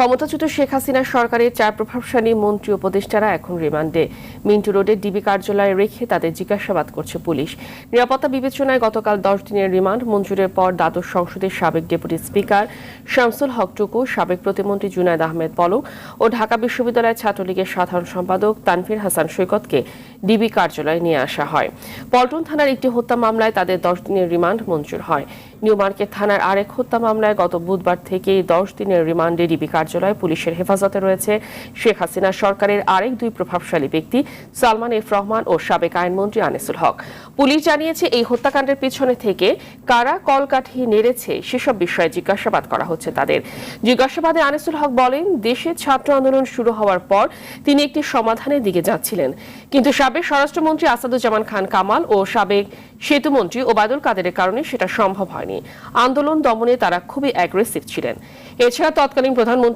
ক্ষমতাচ্যুত শেখ হাসিনার সরকারের চার প্রভাবশালী মন্ত্রী উপদেষ্টারা এখন রিমান্ডে। মিন্টু রোডে ডিবি কার্যালয়ে রেখে তাদের জিজ্ঞাসাবাদ করছে পুলিশ। নিরাপত্তা বিবেচনায় গতকাল দশ দিনের রিমান্ড, মঞ্জুরের পর দ্বাদশ সংসদের সাবেক ডেপুটি স্পিকার শামসুল হক টুকু সাবেক প্রতিমন্ত্রী জুনায়দ আহমেদ পলক ও ঢাকা বিশ্ববিদ্যালয়ের ছাত্রলীগের সাধারণ সম্পাদক তানফির হাসান সৈকতকে ডিবি কার্যালয়ে নিয়ে আসা হয়। পল্টন থানার একটি হত্যা মামলায় তাদের দশ দিনের রিমান্ড মঞ্জুর হয়। নিউ মার্কেট থানার আরেক হত্যা মামলায় গত বুধবার থেকে দশ দিনের রিমান্ডে ডিবি কার্যালয়ে পুলিশের হেফাজতে রয়েছে। শেখ হাসিনা সরকারের আরেক দুই প্রভাবশালী ব্যক্তি, সালমান এফ রহমান ও সাবেক আইনমন্ত্রী আনিসুল হক। পুলিশ জানিয়েছে, এই হত্যাকাণ্ডের পিছনে থেকে কারা কলকাঠি নেড়েছে সেসব বিষয়ে জিজ্ঞাসাবাদ করা হচ্ছে তাদের। জিজ্ঞাসাবাদে আনিসুল হক বলেন, দেশে ছাত্র আন্দোলন শুরু হওয়ার পর তিনি একটি সমাধানের দিকে যাচ্ছিলেন। কিন্তু সাবেক স্বরাষ্ট্রমন্ত্রী আসাদুজ্জামান খান কামাল ও সাবেক সেতুমন্ত্রী ওবায়দুল কাদেরের কারণে সেটা সম্ভব হয়নি। আন্দোলন দমনে তারা খুবই অ্যাগ্রেসিভ ছিলেন। এছাড়া তৎকালীন প্রধানমন্ত্রী